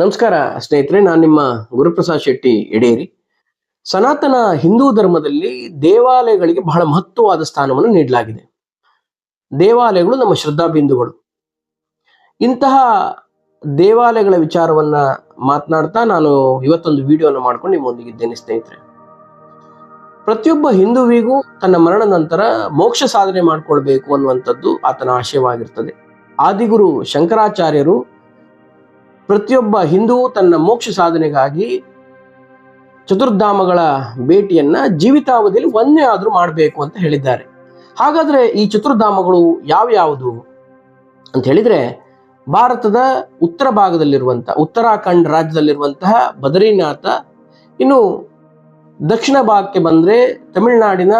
ನಮಸ್ಕಾರ, ಸ್ನೇಹಿತರೆ, ನಾನು ನಿಮ್ಮ ಗುರುಪ್ರಸಾದ್ ಶೆಟ್ಟಿ ಎಡೇರಿ ಸನಾತನ ಹಿಂದೂ ಧರ್ಮದಲ್ಲಿ ದೇವಾಲಯಗಳಿಗೆ ಬಹಳ ಮಹತ್ವವಾದ ಸ್ಥಾನವನ್ನು ನೀಡಲಾಗಿದೆ. ದೇವಾಲಯಗಳು ನಮ್ಮ ಶ್ರದ್ಧಾ ಬಿಂದುಗಳು. ಇಂತಹ ದೇವಾಲಯಗಳ ವಿಚಾರವನ್ನ ಮಾತನಾಡ್ತಾ ನಾನು ಇವತ್ತೊಂದು ವಿಡಿಯೋನ ಮಾಡ್ಕೊಂಡು ನಿಮ್ಮೊಂದಿಗಿದ್ದೇನೆ, ಸ್ನೇಹಿತರೆ. ಪ್ರತಿಯೊಬ್ಬ ಹಿಂದುವಿಗೂ ತನ್ನ ಮರಣ ನಂತರ ಮೋಕ್ಷ ಸಾಧನೆ ಮಾಡಿಕೊಳ್ಬೇಕು ಅನ್ನುವಂಥದ್ದು ಆತನ ಆಶಯವಾಗಿರ್ತದೆ. ಆದಿಗುರು ಶಂಕರಾಚಾರ್ಯರು ಪ್ರತಿಯೊಬ್ಬ ಹಿಂದೂ ತನ್ನ ಮೋಕ್ಷ ಸಾಧನೆಗಾಗಿ ಚತುರ್ಧಾಮಗಳ ಭೇಟಿಯನ್ನ ಜೀವಿತಾವಧಿಯಲ್ಲಿ ಒಂದೇ ಆದರೂ ಮಾಡಬೇಕು ಅಂತ ಹೇಳಿದ್ದಾರೆ. ಹಾಗಾದ್ರೆ ಈ ಚತುರ್ಧಾಮಗಳು ಯಾವ್ಯಾವುದು ಅಂತ ಹೇಳಿದ್ರೆ, ಭಾರತದ ಉತ್ತರ ಭಾಗದಲ್ಲಿರುವಂತಹ ಉತ್ತರಾಖಂಡ್ ರಾಜ್ಯದಲ್ಲಿರುವಂತಹ ಬದರಿನಾಥ, ಇನ್ನು ದಕ್ಷಿಣ ಭಾಗಕ್ಕೆ ಬಂದ್ರೆ ತಮಿಳುನಾಡಿನ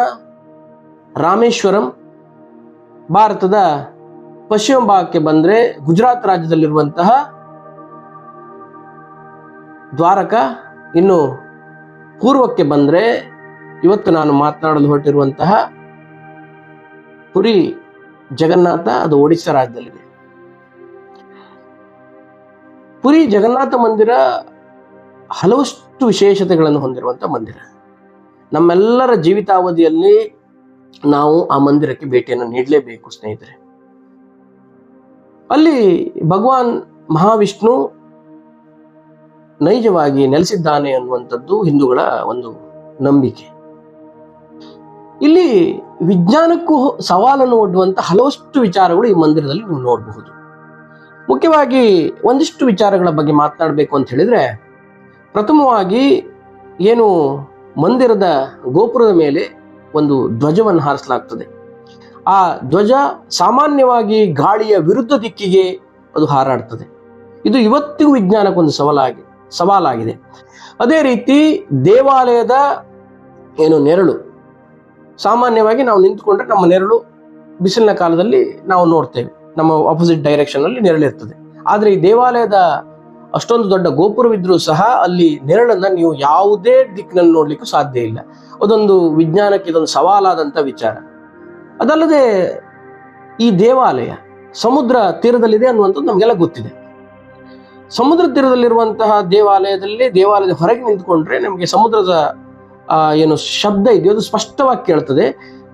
ರಾಮೇಶ್ವರಂ, ಭಾರತದ ಪಶ್ಚಿಮ ಭಾಗಕ್ಕೆ ಬಂದ್ರೆ ಗುಜರಾತ್ ರಾಜ್ಯದಲ್ಲಿರುವಂತಹ ದ್ವಾರಕ ಇನ್ನು ಪೂರ್ವಕ್ಕೆ ಬಂದ್ರೆ ಇವತ್ತು ನಾನು ಮಾತನಾಡಲು ಹೊರಟಿರುವಂತಹ ಪುರಿ ಜಗನ್ನಾಥ, ಅದು ಒಡಿಶಾ ರಾಜ್ಯದಲ್ಲಿದೆ. ಪುರಿ ಜಗನ್ನಾಥ ಮಂದಿರ ಹಲವಷ್ಟು ವಿಶೇಷತೆಗಳನ್ನು ಹೊಂದಿರುವಂತಹ ಮಂದಿರ. ನಮ್ಮೆಲ್ಲರ ಜೀವಿತಾವಧಿಯಲ್ಲಿ ನಾವು ಆ ಮಂದಿರಕ್ಕೆ ಭೇಟಿಯನ್ನು ನೀಡಲೇಬೇಕು ಸ್ನೇಹಿತರೆ. ಅಲ್ಲಿ ಭಗವಾನ್ ಮಹಾವಿಷ್ಣು ನೈಜವಾಗಿ ನೆಲೆಸಿದ್ದಾನೆ ಅನ್ನುವಂಥದ್ದು ಹಿಂದೂಗಳ ಒಂದು ನಂಬಿಕೆ. ಇಲ್ಲಿ ವಿಜ್ಞಾನಕ್ಕೂ ಸವಾಲನ್ನು ಒಡ್ಡುವಂಥ ಹಲವಷ್ಟು ವಿಚಾರಗಳು ಈ ಮಂದಿರದಲ್ಲಿ ನೀವು ನೋಡಬಹುದು. ಮುಖ್ಯವಾಗಿ ಒಂದಿಷ್ಟು ವಿಚಾರಗಳ ಬಗ್ಗೆ ಮಾತನಾಡಬೇಕು ಅಂತ ಹೇಳಿದ್ರೆ, ಪ್ರಥಮವಾಗಿ ಏನು ಮಂದಿರದ ಗೋಪುರದ ಮೇಲೆ ಒಂದು ಧ್ವಜವನ್ನು ಹಾರಿಸಲಾಗ್ತದೆ. ಆ ಧ್ವಜ ಸಾಮಾನ್ಯವಾಗಿ ಗಾಳಿಯ ವಿರುದ್ಧ ದಿಕ್ಕಿಗೆ ಅದು ಹಾರಾಡ್ತದೆ. ಇದು ಇವತ್ತಿಗೂ ವಿಜ್ಞಾನಕ್ಕೊಂದು ಸವಾಲಾಗಿ ಸವಾಲಾಗಿದೆ. ಅದೇ ರೀತಿ ದೇವಾಲಯದ ಏನು ನೆರಳು, ಸಾಮಾನ್ಯವಾಗಿ ನಾವು ನಿಂತುಕೊಂಡ್ರೆ ನಮ್ಮ ನೆರಳು ಬಿಸಿಲಿನ ಕಾಲದಲ್ಲಿ ನಾವು ನೋಡ್ತೇವೆ. ನಮ್ಮ ಆಪೋಸಿಟ್ ಡೈರೆಕ್ಷನ್ ಅಲ್ಲಿ ನೆರಳಿರ್ತದೆ ಆದ್ರೆ ಈ ದೇವಾಲಯದ ಅಷ್ಟೊಂದು ದೊಡ್ಡ ಗೋಪುರವಿದ್ರೂ ಸಹ ಅಲ್ಲಿ ನೆರಳನ್ನ ನೀವು ಯಾವುದೇ ದಿಕ್ಕಿನಲ್ಲಿ ನೋಡ್ಲಿಕ್ಕೂ ಸಾಧ್ಯ ಇಲ್ಲ. ಅದೊಂದು ವಿಜ್ಞಾನಕ್ಕೆ ಇದೊಂದು ಸವಾಲಾದಂಥ ವಿಚಾರ. ಅದಲ್ಲದೆ ಈ ದೇವಾಲಯ ಸಮುದ್ರ ತೀರದಲ್ಲಿದೆ ಅನ್ನುವಂಥದ್ದು ನಮಗೆಲ್ಲ ಗೊತ್ತಿದೆ. ಸಮುದ್ರ ತೀರದಲ್ಲಿರುವಂತಹ ದೇವಾಲಯದಲ್ಲಿ ದೇವಾಲಯದ ಹೊರಗೆ ನಿಂತ್ಕೊಂಡ್ರೆ ನಮಗೆ ಸಮುದ್ರದ ಏನು ಶಬ್ದ ಇದೆಯೋ ಅದು ಸ್ಪಷ್ಟವಾಗಿ ಕೇಳ್ತದೆ.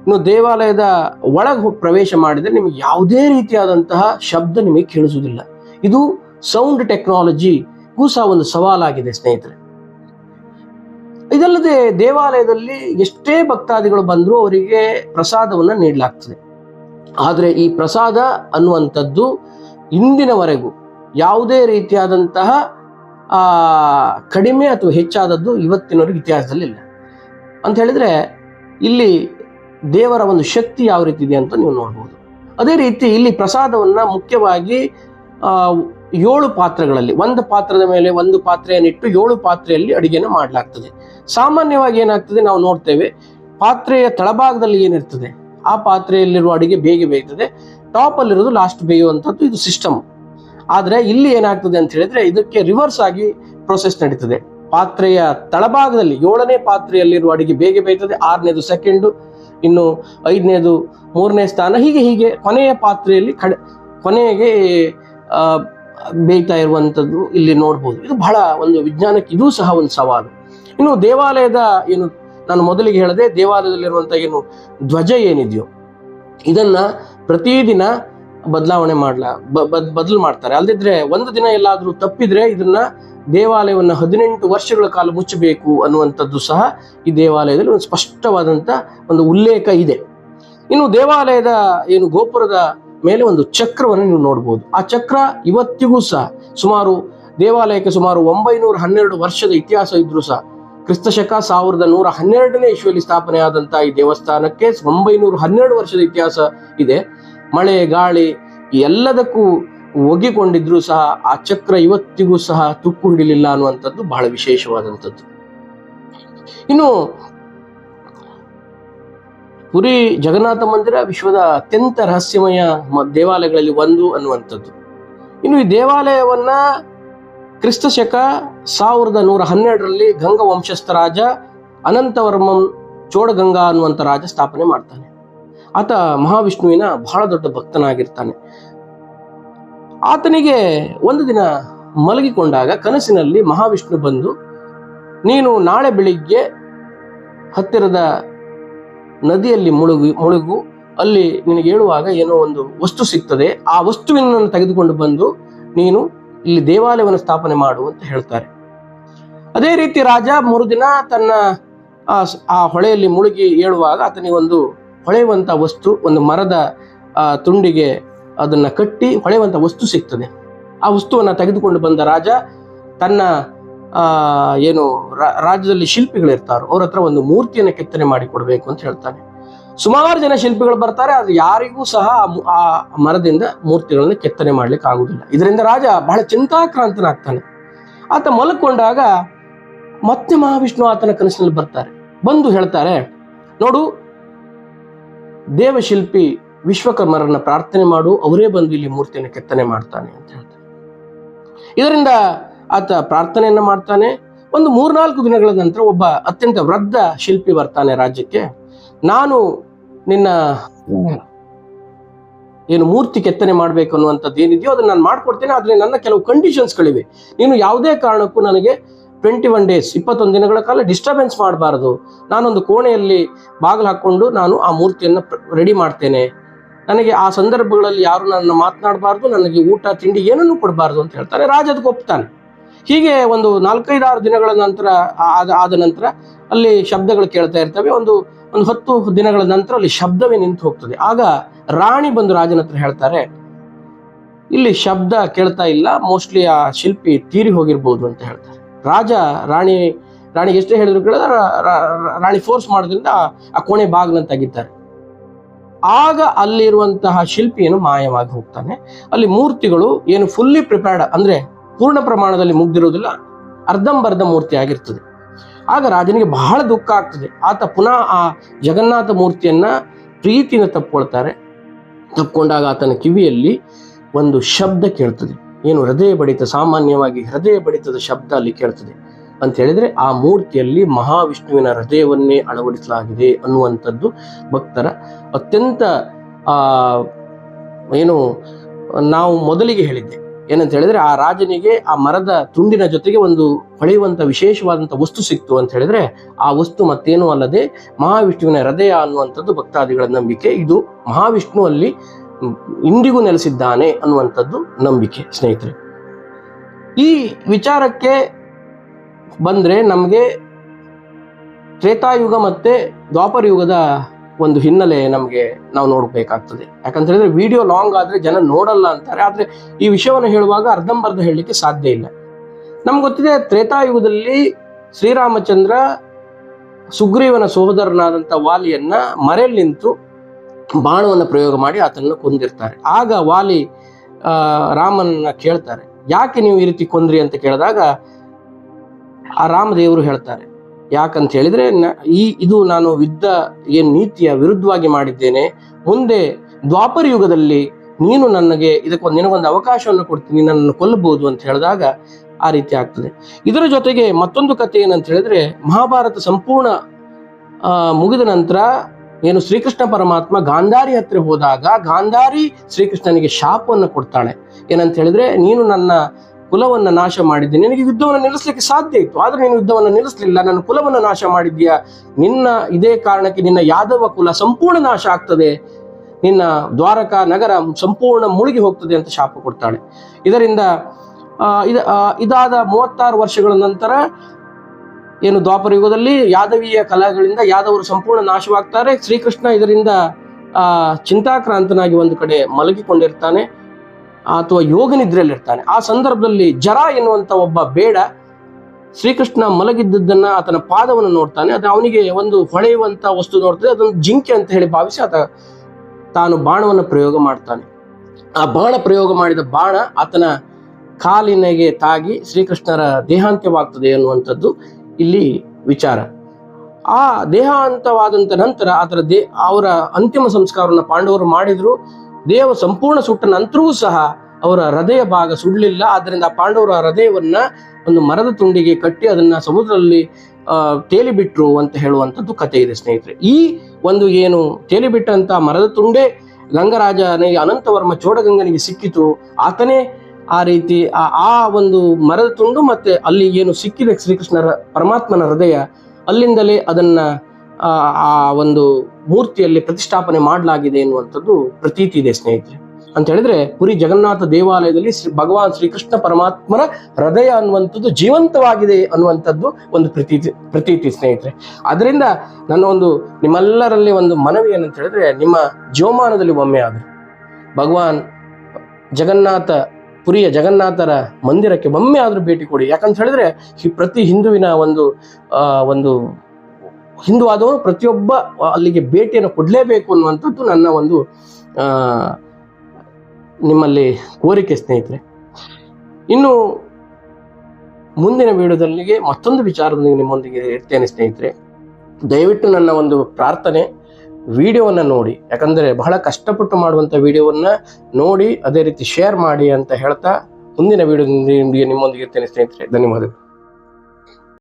ಇನ್ನು ದೇವಾಲಯದ ಒಳಗೆ ಪ್ರವೇಶ ಮಾಡಿದ್ರೆ ನಿಮಗೆ ಯಾವುದೇ ರೀತಿಯಾದಂತಹ ಶಬ್ದ ನಿಮಗೆ ಕೇಳಿಸುವುದಿಲ್ಲ. ಇದು ಸೌಂಡ್ ಟೆಕ್ನಾಲಜಿಗೂ ಸಹ ಒಂದು ಸವಾಲಾಗಿದೆ ಸ್ನೇಹಿತರೆ. ಇದಲ್ಲದೆ ದೇವಾಲಯದಲ್ಲಿ ಎಷ್ಟೇ ಭಕ್ತಾದಿಗಳು ಬಂದರೂ ಅವರಿಗೆ ಪ್ರಸಾದವನ್ನ ನೀಡಲಾಗ್ತದೆ. ಆದರೆ ಈ ಪ್ರಸಾದ ಅನ್ನುವಂಥದ್ದು ಇಂದಿನವರೆಗೂ ಯಾವುದೇ ರೀತಿಯಾದಂತಹ ಕಡಿಮೆ ಅಥವಾ ಹೆಚ್ಚಾದದ್ದು ಇವತ್ತಿನವರೆಗೆ ಇತಿಹಾಸದಲ್ಲಿ ಇಲ್ಲ. ಅಂತ ಹೇಳಿದ್ರೆ, ಇಲ್ಲಿ ದೇವರ ಒಂದು ಶಕ್ತಿ ಯಾವ ರೀತಿ ಇದೆ ಅಂತ ನೀವು ನೋಡ್ಬೋದು. ಅದೇ ರೀತಿ ಇಲ್ಲಿ ಪ್ರಸಾದವನ್ನ ಮುಖ್ಯವಾಗಿ ಏಳು ಪಾತ್ರೆಗಳಲ್ಲಿ, ಒಂದು ಪಾತ್ರದ ಮೇಲೆ ಒಂದು ಪಾತ್ರೆಯನ್ನಿಟ್ಟು ಏಳು ಪಾತ್ರೆಯಲ್ಲಿ ಅಡಿಗೆನ ಮಾಡಲಾಗ್ತದೆ. ಸಾಮಾನ್ಯವಾಗಿ ಏನಾಗ್ತದೆ, ನಾವು ನೋಡ್ತೇವೆ, ಪಾತ್ರೆಯ ತಳಭಾಗದಲ್ಲಿ ಏನಿರ್ತದೆ, ಆ ಪಾತ್ರೆಯಲ್ಲಿರುವ ಅಡಿಗೆ ಬೇಗ ಬೇಯ್ತದೆ ಟಾಪ್ ಅಲ್ಲಿರೋದು ಲಾಸ್ಟ್ ಬೇಯುವಂಥದ್ದು ಇದು ಸಿಸ್ಟಮ್. ಆದ್ರೆ ಇಲ್ಲಿ ಏನಾಗ್ತದೆ ಅಂತ ಹೇಳಿದ್ರೆ ಇದಕ್ಕೆ ರಿವರ್ಸ್ ಆಗಿ ಪ್ರೊಸೆಸ್ ನಡೀತದೆ. ಪಾತ್ರೆಯ ತಳಭಾಗದಲ್ಲಿ ಏಳನೇ ಪಾತ್ರೆಯಲ್ಲಿರುವ ಅಡಿಗೆ ಬೇಗ ಬೇಯ್ತದೆ. ಆರನೇದು ಸೆಕೆಂಡು ಇನ್ನು ಐದನೇದು ಮೂರನೇ ಸ್ಥಾನ. ಹೀಗೆ ಹೀಗೆ ಕೊನೆಯ ಪಾತ್ರೆಯಲ್ಲಿ ಕಡೆ, ಕೊನೆಗೆ ಬೇಯ್ತಾ ಇರುವಂಥದ್ದು ಇಲ್ಲಿ ನೋಡ್ಬೋದು. ಇದು ಬಹಳ ಒಂದು ವಿಜ್ಞಾನಕ್ಕೆ ಇದೂ ಸಹ ಒಂದು ಸವಾಲು. ಇನ್ನು ದೇವಾಲಯದ ಏನು, ನಾನು ಮೊದಲಿಗೆ ಹೇಳಿದೆ ದೇವಾಲಯದಲ್ಲಿರುವಂಥ ಏನು ಧ್ವಜ ಏನಿದೆಯೋ, ಇದನ್ನ ಪ್ರತಿದಿನ ಬದಲಾವಣೆ ಮಾಡ್ಲಾ ಬದಲು ಮಾಡ್ತಾರೆ. ಅಲ್ದಿದ್ರೆ ಒಂದು ದಿನ ಎಲ್ಲಾದರೂ ತಪ್ಪಿದ್ರೆ ಇದನ್ನ ದೇವಾಲಯವನ್ನ ಹದಿನೆಂಟು ವರ್ಷಗಳ ಕಾಲ ಮುಚ್ಚಬೇಕು ಅನ್ನುವಂಥದ್ದು ಸಹ ಈ ದೇವಾಲಯದಲ್ಲಿ ಒಂದು ಸ್ಪಷ್ಟವಾದಂತ ಒಂದು ಉಲ್ಲೇಖ ಇದೆ. ಇನ್ನು ದೇವಾಲಯದ ಏನು ಗೋಪುರದ ಮೇಲೆ ಒಂದು ಚಕ್ರವನ್ನು ನೀವು ನೋಡ್ಬೋದು. ಆ ಚಕ್ರ ಇವತ್ತಿಗೂ ಸಹ ಸುಮಾರು ದೇವಾಲಯಕ್ಕೆ ಸುಮಾರು ಒಂಬೈನೂರ ಹನ್ನೆರಡು ವರ್ಷದ ಇತಿಹಾಸ ಇದ್ರೂ ಸಹ ಕ್ರಿಸ್ತಶಕ ಸಾವಿರದ ನೂರ ಹನ್ನೆರಡನೇ ಇಶ್ವಲ್ಲಿ ಸ್ಥಾಪನೆ ಆದಂತಹ ಈ ದೇವಸ್ಥಾನಕ್ಕೆ ಒಂಬೈನೂರ ಹನ್ನೆರಡು ವರ್ಷದ ಇತಿಹಾಸ ಇದೆ. ಮಳೆ, ಗಾಳಿ ಎಲ್ಲದಕ್ಕೂ ಒಗ್ಗಿಕೊಂಡಿದ್ರೂ ಸಹ ಆ ಚಕ್ರ ಇವತ್ತಿಗೂ ಸಹ ತುಕ್ಕು ಅನ್ನುವಂಥದ್ದು ಬಹಳ ವಿಶೇಷವಾದಂಥದ್ದು. ಇನ್ನು ಪುರಿ ಜಗನ್ನಾಥ ಮಂದಿರ ವಿಶ್ವದ ಅತ್ಯಂತ ರಹಸ್ಯಮಯ ದೇವಾಲಯಗಳಲ್ಲಿ ಒಂದು ಅನ್ನುವಂಥದ್ದು. ಇನ್ನು ಈ ದೇವಾಲಯವನ್ನ ಕ್ರಿಸ್ತ ಶಕ ಸಾವಿರದ ನೂರ ಹನ್ನೆರಡರಲ್ಲಿ ಗಂಗ ವಂಶಸ್ಥ ರಾಜ ಅನಂತವರ್ಮಂ ಚೋಡಗಂಗಾ ಅನ್ನುವಂಥ ರಾಜ ಸ್ಥಾಪನೆ ಮಾಡ್ತಾನೆ. ಆತ ಮಹಾವಿಷ್ಣುವಿನ ಬಹಳ ದೊಡ್ಡ ಭಕ್ತನಾಗಿರ್ತಾನೆ. ಆತನಿಗೆ ಒಂದು ದಿನ ಮಲಗಿಕೊಂಡಾಗ ಕನಸಿನಲ್ಲಿ ಮಹಾವಿಷ್ಣು ಬಂದು, ನೀನು ನಾಳೆ ಬೆಳಿಗ್ಗೆ ಹತ್ತಿರದ ನದಿಯಲ್ಲಿ ಮುಳುಗು ಮುಳುಗು, ಅಲ್ಲಿ ನಿನಗೆ ಹೇಳುವಾಗ ಏನೋ ಒಂದು ವಸ್ತು ಸಿಗ್ತದೆ, ಆ ವಸ್ತುವಿನನ್ನು ತೆಗೆದುಕೊಂಡು ಬಂದು ನೀನು ಇಲ್ಲಿ ದೇವಾಲಯವನ್ನು ಸ್ಥಾಪನೆ ಮಾಡು ಅಂತ ಹೇಳ್ತಾರೆ. ಅದೇ ರೀತಿ ರಾಜ ಮರುದಿನ ತನ್ನ, ಆ ಹೊಳೆಯಲ್ಲಿ ಮುಳುಗಿ ಹೇಳುವಾಗ ಆತನಿಗೆ ಒಂದು ಹೊಳೆಯುವಂತ ವಸ್ತು ಒಂದು ಮರದ ತುಂಡಿಗೆ ಅದನ್ನು ಕಟ್ಟಿ ಹೊಳೆಯುವಂಥ ವಸ್ತು ಸಿಗ್ತದೆ. ಆ ವಸ್ತುವನ್ನ ತೆಗೆದುಕೊಂಡು ಬಂದ ರಾಜ ತನ್ನ ಏನು ರಾಜ್ಯದಲ್ಲಿ ಶಿಲ್ಪಿಗಳಿರ್ತಾರೋ. ಅವ್ರ ಹತ್ರ ಒಂದು ಮೂರ್ತಿಯನ್ನು ಕೆತ್ತನೆ ಮಾಡಿ ಕೊಡ್ಬೇಕು ಅಂತ ಹೇಳ್ತಾನೆ. ಸುಮಾರು ಜನ ಶಿಲ್ಪಿಗಳು ಬರ್ತಾರೆ ಅದು ಯಾರಿಗೂ ಸಹ ಆ ಮರದಿಂದ ಮೂರ್ತಿಗಳನ್ನು ಕೆತ್ತನೆ ಮಾಡ್ಲಿಕ್ಕೆ ಆಗುದಿಲ್ಲ. ಇದರಿಂದ ರಾಜ ಬಹಳ ಚಿಂತಾಕ್ರಾಂತನಾಗ್ತಾನೆ. ಆತ ಮಲ್ಕೊಂಡಾಗ ಮತ್ತೆ ಮಹಾವಿಷ್ಣು ಆತನ ಕನಸಿನಲ್ಲಿ ಬರ್ತಾರೆ. ಬಂದು ಹೇಳ್ತಾರೆ, ನೋಡು ದೇವಶಿಲ್ಪಿ ವಿಶ್ವಕರ್ಮರನ್ನ ಪ್ರಾರ್ಥನೆ ಮಾಡು, ಅವರೇ ಬಂದು ಇಲ್ಲಿ ಮೂರ್ತಿಯನ್ನು ಕೆತ್ತನೆ ಮಾಡ್ತಾನೆ ಅಂತ ಹೇಳ್ತಾರೆ. ಇದರಿಂದ ಆತ ಪ್ರಾರ್ಥನೆಯನ್ನ ಮಾಡ್ತಾನೆ. ಒಂದು ಮೂರ್ನಾಲ್ಕು ದಿನಗಳ ನಂತರ ಒಬ್ಬ ಅತ್ಯಂತ ವೃದ್ಧ ಶಿಲ್ಪಿ ಬರ್ತಾನೆ ರಾಜ್ಯಕ್ಕೆ. ನಾನು ನಿನ್ನ ಏನು ಮೂರ್ತಿ ಕೆತ್ತನೆ ಮಾಡ್ಬೇಕು ಅನ್ನುವಂಥದ್ದು ಏನಿದೆಯೋ ಅದನ್ನ ನಾನು ಮಾಡ್ಕೊಡ್ತೇನೆ, ಆದ್ರೆ ನನ್ನ ಕೆಲವು ಕಂಡೀಷನ್ಸ್ಗಳಿವೆ ನೀನು ಯಾವುದೇ ಕಾರಣಕ್ಕೂ ನನಗೆ ಟ್ವೆಂಟಿ ಒನ್ ಡೇಸ್ ಇಪ್ಪತ್ತೊಂದು ದಿನಗಳ ಕಾಲ ಡಿಸ್ಟರ್ಬೆನ್ಸ್ ಮಾಡಬಾರ್ದು. ನಾನೊಂದು ಕೋಣೆಯಲ್ಲಿ ಬಾಗಿಲು ಹಾಕ್ಕೊಂಡು ನಾನು ಆ ಮೂರ್ತಿಯನ್ನು ರೆಡಿ ಮಾಡ್ತೇನೆ. ನನಗೆ ಆ ಸಂದರ್ಭಗಳಲ್ಲಿ ಯಾರು ನನ್ನ ಮಾತನಾಡಬಾರ್ದು, ನನಗೆ ಊಟ, ತಿಂಡಿ ಏನನ್ನೂ ಕೊಡಬಾರ್ದು ಅಂತ ಹೇಳ್ತಾರೆ. ರಾಜ ಅದಕ್ಕೆ ಒಪ್ತಾನೆ. ಹೀಗೆ ಒಂದು ನಾಲ್ಕೈದಾರು ದಿನಗಳ ನಂತರ ಆದ ಆದ ನಂತರ ಅಲ್ಲಿ ಶಬ್ದಗಳು ಕೇಳ್ತಾ ಇರ್ತವೆ. ಒಂದು ಒಂದು ಹತ್ತು ದಿನಗಳ ನಂತರ ಅಲ್ಲಿ ಶಬ್ದವೇ ನಿಂತು ಹೋಗ್ತದೆ. ಆಗ ರಾಣಿ ಬಂದು ರಾಜನ ಹತ್ರ ಹೇಳ್ತಾರೆ, ಇಲ್ಲಿ ಶಬ್ದ ಕೇಳ್ತಾ ಇಲ್ಲ. ಮೋಸ್ಟ್ಲಿ ಆ ಶಿಲ್ಪಿ ತೀರಿ ಹೋಗಿರ್ಬೋದು ಅಂತ ಹೇಳ್ತಾರೆ. ರಾಜ ರಾಣಿ, ರಾಣಿಗೆ ಎಷ್ಟೇ ಹೇಳಿದ್ರು ಕೇಳಿದ್ರೆ ರಾಣಿ ಫೋರ್ಸ್ ಮಾಡೋದ್ರಿಂದ ಆ- ಕೋಣೆ ಬಾಗಿಲನ್ನು ತೆಗಿತಾರೆ ಆಗ ಅಲ್ಲಿರುವಂತಹ ಶಿಲ್ಪಿಯನ್ನು ಮಾಯವಾಗಿ ಹೋಗ್ತಾನೆ. ಅಲ್ಲಿ ಮೂರ್ತಿಗಳು ಏನು ಫುಲ್ಲಿ ಪ್ರಿಪೇರ್ಡ್ ಅಂದ್ರೆ ಪೂರ್ಣ ಪ್ರಮಾಣದಲ್ಲಿ ಮುಗ್ದಿರೋದಿಲ್ಲ ಅರ್ಧಂಬರ್ಧ ಮೂರ್ತಿ ಆಗಿರ್ತದೆ. ಆಗ ರಾಜನಿಗೆ ಬಹಳ ದುಃಖ ಆಗ್ತದೆ. ಆತ ಪುನಃ ಆ ಜಗನ್ನಾಥ ಮೂರ್ತಿಯನ್ನ ಪ್ರೀತಿಯಿಂದ ತಪ್ಕೊಳ್ತಾರೆ. ತಪ್ಕೊಂಡಾಗ ಆತನ ಕಿವಿಯಲ್ಲಿ ಒಂದು ಶಬ್ದ ಕೇಳ್ತದೆ. ಏನು ಹೃದಯ ಬಡಿತ ಸಾಮಾನ್ಯವಾಗಿ ಹೃದಯ ಬಡಿತದ ಶಬ್ದ ಅಲ್ಲಿ ಕೇಳ್ತದೆ. ಅಂತ ಹೇಳಿದ್ರೆ ಆ ಮೂರ್ತಿಯಲ್ಲಿ ಮಹಾವಿಷ್ಣುವಿನ ಹೃದಯವನ್ನೇ ಅಳವಡಿಸಲಾಗಿದೆ ಅನ್ನುವಂಥದ್ದು ಭಕ್ತರ ಅತ್ಯಂತ ಆ ಏನು ನಾವು ಮೊದಲಿಗೆ ಹೇಳಿದ್ದೆ. ಏನಂತ ಹೇಳಿದ್ರೆ ಆ ರಾಜನಿಗೆ ಆ ಮರದ ತುಂಡಿನ ಜೊತೆಗೆ ಒಂದು ಹೊಳೆಯುವಂತ ವಿಶೇಷವಾದಂತ ವಸ್ತು ಸಿಕ್ತು ಅಂತ ಹೇಳಿದ್ರೆ ಆ ವಸ್ತು ಮತ್ತೇನೂ ಅಲ್ಲದೆ ಮಹಾವಿಷ್ಣುವಿನ ಹೃದಯ ಅನ್ನುವಂಥದ್ದು ಭಕ್ತಾದಿಗಳ ನಂಬಿಕೆ. ಇದು ಮಹಾವಿಷ್ಣು ಅಲ್ಲಿ ಮ್, ಇಂದಿಗೂ ನೆಲೆಸಿದ್ದಾನೆ ಅನ್ನುವಂಥದ್ದು ನಂಬಿಕೆ, ಸ್ನೇಹಿತರೆ. ಈ ವಿಚಾರಕ್ಕೆ ಬಂದರೆ ನಮಗೆ ತ್ರೇತಾಯುಗ ಮತ್ತೆ ದ್ವಾಪರ ಯುಗದ ಒಂದು ಹಿನ್ನೆಲೆ ನಮಗೆ ನಾವು ನೋಡಬೇಕಾಗ್ತದೆ. ಯಾಕಂತ ಹೇಳಿದ್ರೆ ವಿಡಿಯೋ ಲಾಂಗ್ ಆದರೆ ಜನ ನೋಡಲ್ಲ ಅಂತಾರೆ, ಆದರೆ ಈ ವಿಷಯವನ್ನು ಹೇಳುವಾಗ ಅರ್ಧಂಬರ್ಧ ಹೇಳಲಿಕ್ಕೆ ಸಾಧ್ಯ ಇಲ್ಲ. ನಮ್ಗೆ ಗೊತ್ತಿದೆ ತ್ರೇತಾಯುಗದಲ್ಲಿ ಶ್ರೀರಾಮಚಂದ್ರ ಸುಗ್ರೀವನ ಸಹೋದರನಾದಂಥ ವಾಲಿಯನ್ನ ಮರೆಯಲ್ಲಿ ನಿಂತು ಬಾಣವನ್ನು ಪ್ರಯೋಗ ಮಾಡಿ ಆತನನ್ನು ಕೊಂದಿರ್ತಾರೆ. ಆಗ ವಾಲಿ ರಾಮನನ್ನ ಕೇಳ್ತಾರೆ, ಯಾಕೆ ನೀವು ಈ ರೀತಿ ಕೊಂದ್ರಿ? ಅಂತ ಕೇಳಿದಾಗ, ಆ ರಾಮದೇವರು ಹೇಳ್ತಾರೆ, ಯಾಕಂತ ಹೇಳಿದ್ರೆ ಈ, ಇದು ನಾನು ಯುದ್ಧ ಏನ್ ನೀತಿಯ ವಿರುದ್ಧವಾಗಿ ಮಾಡಿದ್ದೇನೆ. ಮುಂದೆ ದ್ವಾಪರ ಯುಗದಲ್ಲಿ ನೀನು ನನಗೆ ಇದಕ್ಕೊಂದು, ನಿನಗೊಂದು ಅವಕಾಶವನ್ನು ಕೊಡ್ತೀನಿ, ನನ್ನನ್ನು ಕೊಲ್ಲಬಹುದು ಅಂತ ಹೇಳಿದಾಗ ಆ ರೀತಿ ಆಗ್ತದೆ. ಇದರ ಜೊತೆಗೆ ಮತ್ತೊಂದು ಕಥೆ ಏನಂತ ಹೇಳಿದ್ರೆ, ಮಹಾಭಾರತ ಸಂಪೂರ್ಣ ಮುಗಿದ ನಂತರ ಏನು ಶ್ರೀಕೃಷ್ಣ ಪರಮಾತ್ಮ ಗಾಂಧಾರಿ ಹತ್ರ ಹೋದಾಗ ಗಾಂಧಾರಿ ಶ್ರೀಕೃಷ್ಣನಿಗೆ ಶಾಪವನ್ನು ಕೊಡ್ತಾಳೆ. ಏನಂತ ಹೇಳಿದ್ರೆ, ನೀನು ನನ್ನ ಕುಲವನ್ನ ನಾಶ ಮಾಡಿದ್ದೆ. ನಿನಗೆ ಯುದ್ಧವನ್ನು ನಿಲ್ಲಿಸಲಿಕ್ಕೆ ಸಾಧ್ಯ ಇತ್ತು. ಆದರೆ ನೀನು ಯುದ್ಧವನ್ನು ನಿಲ್ಲಿಸಲಿಲ್ಲ. ನನ್ನ ಕುಲವನ್ನು ನಾಶ ಮಾಡಿದ್ಯಾ ನಿನ್ನ ಇದೇ ಕಾರಣಕ್ಕೆ ನಿನ್ನ ಯಾದವ ಕುಲ ಸಂಪೂರ್ಣ ನಾಶ ಆಗ್ತದೆ. ನಿನ್ನ ದ್ವಾರಕಾ ನಗರ ಸಂಪೂರ್ಣ ಮುಳುಗಿ ಹೋಗ್ತದೆ ಅಂತ ಶಾಪ ಕೊಡ್ತಾಳೆ. ಇದರಿಂದ ಇದಾದ ಮೂವತ್ತಾರು ವರ್ಷಗಳ ನಂತರ ಏನು ದ್ವಾಪರ ಯುಗದಲ್ಲಿ ಯಾದವೀಯ ಕಲಾಗಳಿಂದ ಯಾದವರು ಸಂಪೂರ್ಣ ನಾಶವಾಗ್ತಾರೆ. ಶ್ರೀಕೃಷ್ಣ ಇದರಿಂದ, ಆ, ಚಿಂತಾಕ್ರಾಂತನಾಗಿ ಒಂದು ಕಡೆ ಮಲಗಿಕೊಂಡಿರ್ತಾನೆ, ಅಥವಾ ಯೋಗ ನಿದ್ರೆಯಲ್ಲಿರ್ತಾನೆ. ಆ ಸಂದರ್ಭದಲ್ಲಿ ಜರ ಎನ್ನುವಂತ ಒಬ್ಬ ಬೇಡ, ಶ್ರೀಕೃಷ್ಣ ಮಲಗಿದ್ದದ್ದನ್ನ ಆತನ ಪಾದವನ್ನು ನೋಡ್ತಾನೆ. ಅದು ಅವನಿಗೆ ಒಂದು ಹೊಳೆಯುವಂತ ವಸ್ತು ನೋಡ್ತದೆ. ಅದೊಂದು ಜಿಂಕೆ ಅಂತ ಹೇಳಿ ಭಾವಿಸಿ ಆತ ತಾನು ಬಾಣವನ್ನು ಪ್ರಯೋಗ ಮಾಡ್ತಾನೆ. ಆ ಬಾಣ ಪ್ರಯೋಗ ಮಾಡಿದ ಬಾಣ ಆತನ ಕಾಲಿನಗೆ ತಾಗಿ ಶ್ರೀಕೃಷ್ಣರ ದೇಹಾಂತ್ಯವಾಗ್ತದೆ ಅನ್ನುವಂಥದ್ದು ಇಲ್ಲಿ ವಿಚಾರ. ಆ ದೇಹಾಂತವಾದಂತ ನಂತರ ಅದರ ದೇ ಅವರ ಅಂತಿಮ ಸಂಸ್ಕಾರವನ್ನು ಪಾಂಡವರು ಮಾಡಿದ್ರು. ದೇಹ ಸಂಪೂರ್ಣ ಸುಟ್ಟ ನಂತರವೂ ಸಹ ಅವರ ಹೃದಯ ಭಾಗ ಸುಡಲಿಲ್ಲ. ಆದ್ದರಿಂದ ಪಾಂಡವರ ಹೃದಯವನ್ನ ಒಂದು ಮರದ ತುಂಡಿಗೆ ಕಟ್ಟಿ ಅದನ್ನ ಸಮುದ್ರದಲ್ಲಿ ಆ, ತೇಲಿ ಬಿಟ್ರು ಅಂತ ಹೇಳುವಂಥದ್ದು ಕಥೆ ಇದೆ ಸ್ನೇಹಿತರೆ. ಈ ಒಂದು ಏನು ತೇಲಿಬಿಟ್ಟಂತ ಮರದ ತುಂಡೆ ಗಂಗರಾಜನಿಗೆ ಅನಂತವರ್ಮ ಚೋಡಗಂಗನಿಗೆ ಸಿಕ್ಕಿತು. ಆತನೇ ಆ ರೀತಿ ಆ ಒಂದು ಮರದ ತುಂಡು ಮತ್ತೆ ಅಲ್ಲಿ ಏನು ಸಿಕ್ಕಿದೆ ಶ್ರೀಕೃಷ್ಣರ ಪರಮಾತ್ಮನ ಹೃದಯ ಅಲ್ಲಿಂದಲೇ ಅದನ್ನ ಆ, ಆ ಒಂದು ಮೂರ್ತಿಯಲ್ಲಿ ಪ್ರತಿಷ್ಠಾಪನೆ ಮಾಡಲಾಗಿದೆ ಎನ್ನುವಂಥದ್ದು ಪ್ರತೀತಿ ಇದೆ ಸ್ನೇಹಿತರೆ. ಅಂತ ಹೇಳಿದ್ರೆ ಪುರಿ ಜಗನ್ನಾಥ ದೇವಾಲಯದಲ್ಲಿ ಶ್ರೀ ಭಗವಾನ್ ಶ್ರೀಕೃಷ್ಣ ಪರಮಾತ್ಮನ ಹೃದಯ ಅನ್ನುವಂಥದ್ದು ಜೀವಂತವಾಗಿದೆ ಅನ್ನುವಂಥದ್ದು ಒಂದು ಪ್ರತೀತಿ ಪ್ರತೀತಿ ಸ್ನೇಹಿತರೆ. ಅದರಿಂದ ನನ್ನ ಒಂದು ನಿಮ್ಮೆಲ್ಲರಲ್ಲಿ ಒಂದು ಮನವಿ ಏನಂತ ಹೇಳಿದ್ರೆ ನಿಮ್ಮ ಜೀವಮಾನದಲ್ಲಿ ಒಮ್ಮೆ ಆದ್ರೆ ಭಗವಾನ್ ಜಗನ್ನಾಥ ಪುರಿಯ ಜಗನ್ನಾಥರ ಮಂದಿರಕ್ಕೆ ಒಮ್ಮೆ ಆದರೂ ಭೇಟಿ ಕೊಡಿ. ಯಾಕಂತ ಹೇಳಿದ್ರೆ ಪ್ರತಿ ಹಿಂದುವಿನ ಒಂದು ಒಂದು ಹಿಂದೂ ಆದವರು ಪ್ರತಿಯೊಬ್ಬ ಅಲ್ಲಿಗೆ ಭೇಟಿಯನ್ನು ಕೊಡಲೇಬೇಕು ಅನ್ನುವಂಥದ್ದು ನನ್ನ ಒಂದು ನಿಮ್ಮಲ್ಲಿ ಕೋರಿಕೆ ಸ್ನೇಹಿತರೆ. ಇನ್ನು ಮುಂದಿನ ವಿಡಿಯೋದಲ್ಲಿಗೆ ಮತ್ತೊಂದು ವಿಚಾರದೊಂದಿಗೆ ನಿಮ್ಮೊಂದಿಗೆ ಇರ್ತೇನೆ ಸ್ನೇಹಿತರೆ. ದಯವಿಟ್ಟು ನನ್ನ ಒಂದು ಪ್ರಾರ್ಥನೆ. ವಿಡಿಯೋವನ್ನು ನೋಡಿ. ಯಾಕಂದರೆ ಬಹಳ ಕಷ್ಟಪಟ್ಟು ಮಾಡುವಂಥ ವಿಡಿಯೋವನ್ನು ನೋಡಿ, ಅದೇ ರೀತಿ ಶೇರ್ ಮಾಡಿ ಅಂತ ಹೇಳ್ತಾ ಮುಂದಿನ ವಿಡಿಯೋದೊಂದಿಗೆ ನಿಮ್ಮೊಂದಿಗೆ ಇರ್ತೇನೆ ಸ್ನೇಹಿತರೆ. ಧನ್ಯವಾದಗಳು.